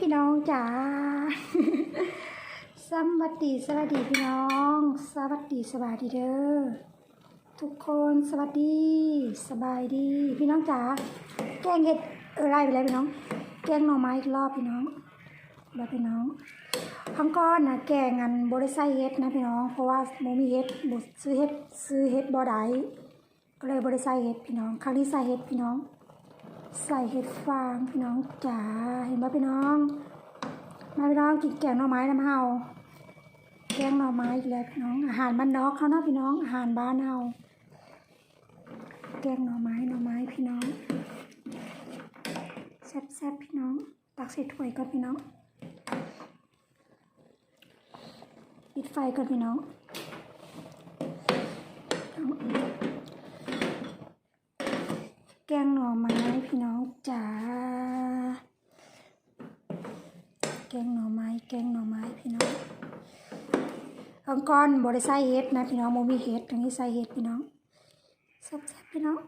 พี่น้องจ๋าสวัสดีสวัสดีพี่น้อง สวัสดีสบายดีเด้อทุกคนสวัสดี สบายดี พี่น้องจ๋าแกงเห็ดเออไล่ไปแล้วพี่น้อง แกงหน่อไม้อีกรอบพี่น้องแล้วพี่น้องครั้งก้อนนะแกงอันบริไซเฮ็ดนะพี่น้อง เพราะว่าโมมีเฮ็ดบ่ซื้อเฮ็ดซื้อเฮ็ดบ่ได้ก็เลยบริไซเฮ็ดพี่น้อง ครั้งนี้ใส่เฮ็ดพี่น้อง ใส่เห็ดฟางพี่น้องจ๋าเห็นไหมพี่น้อง มาพี่น้องกินแกงหน่อไม้น้ำเฮาแกงหน่อไม้อีกแล้วพี่น้องอาหารบ้านนอกเขาเนาะพี่น้องอาหารบ้านเฮาแกงหน่อไม้หน่อไม้พี่น้องแซ่บๆพี่น้อง ตักใส่ถ้วยก่อนพี่น้องปิดไฟก่อนพี่น้องแกงหน่อไม้พี่น้องจ๋า แกงหน่อไม้แกงหน่อไม้พี่น้องอังกอนบริไซเฮ็ดนะพี่น้องโมมีเฮ็ดตรงนี้ใส่เฮ็ดพี่น้องแซ่บๆพี่น้อง